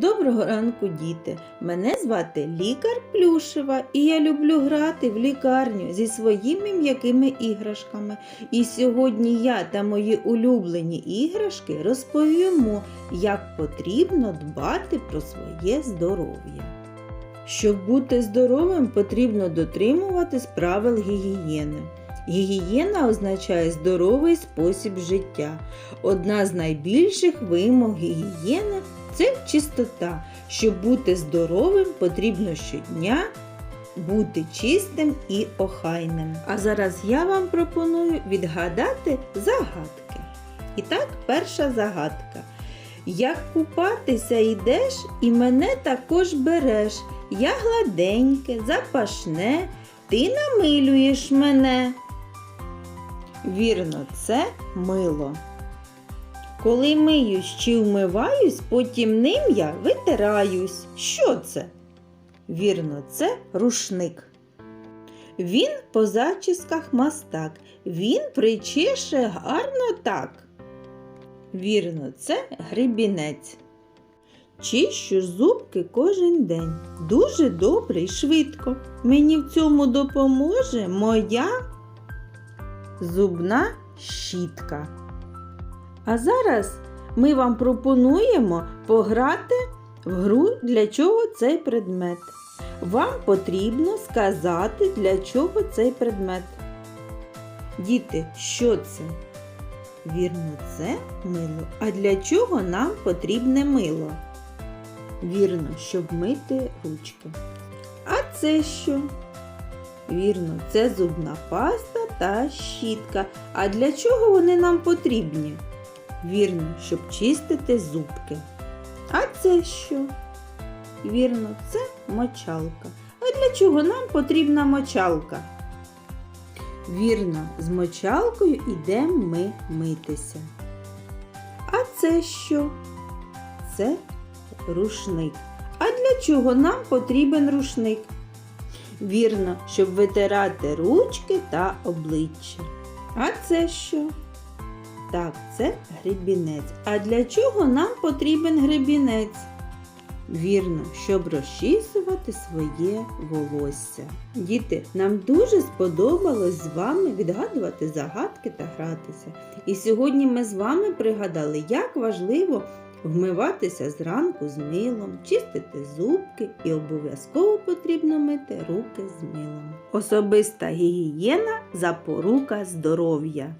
Доброго ранку, діти! Мене звати лікар Плюшева, і я люблю грати в лікарню зі своїми м'якими іграшками. І сьогодні я та мої улюблені іграшки розповімо, як потрібно дбати про своє здоров'я. Щоб бути здоровим, потрібно дотримуватись правил гігієни. Гігієна означає здоровий спосіб життя. Одна з найбільших вимог гігієни це чистота. Щоб бути здоровим, потрібно щодня бути чистим і охайним. А зараз я вам пропоную відгадати загадки. І так, перша загадка. Як купатися йдеш і мене також береш. Я гладеньке, запашне, ти намилюєш мене. Вірно, це мило. Коли миюсь чи вмиваюсь, потім ним я витираюсь. Що це? Вірно, це рушник. Він по зачісках мастак. Він причеше гарно так. Вірно, це грибінець. Чищу зубки кожен день. Дуже добре і швидко. Мені в цьому допоможе моя зубна щітка. А зараз ми вам пропонуємо пограти в гру, для чого цей предмет. Вам потрібно сказати, для чого цей предмет. Діти, що це? Вірно, це мило. А для чого нам потрібне мило? Вірно, щоб мити ручки. А це що? Вірно, це зубна паста та щітка. А для чого вони нам потрібні? Вірно, щоб чистити зубки. А це що? Вірно, це мочалка. А для чого нам потрібна мочалка? Вірно, з мочалкою йдемо ми митися. А це що? Це рушник. А для чого нам потрібен рушник? Вірно, щоб витирати ручки та обличчя. А це що? Так, це гребінець. А для чого нам потрібен гребінець? Вірно, щоб розчісувати своє волосся. Діти, нам дуже сподобалось з вами відгадувати загадки та гратися. І сьогодні ми з вами пригадали, як важливо вмиватися зранку з милом, чистити зубки і обов'язково потрібно мити руки з милом. Особиста гігієна запорука здоров'я.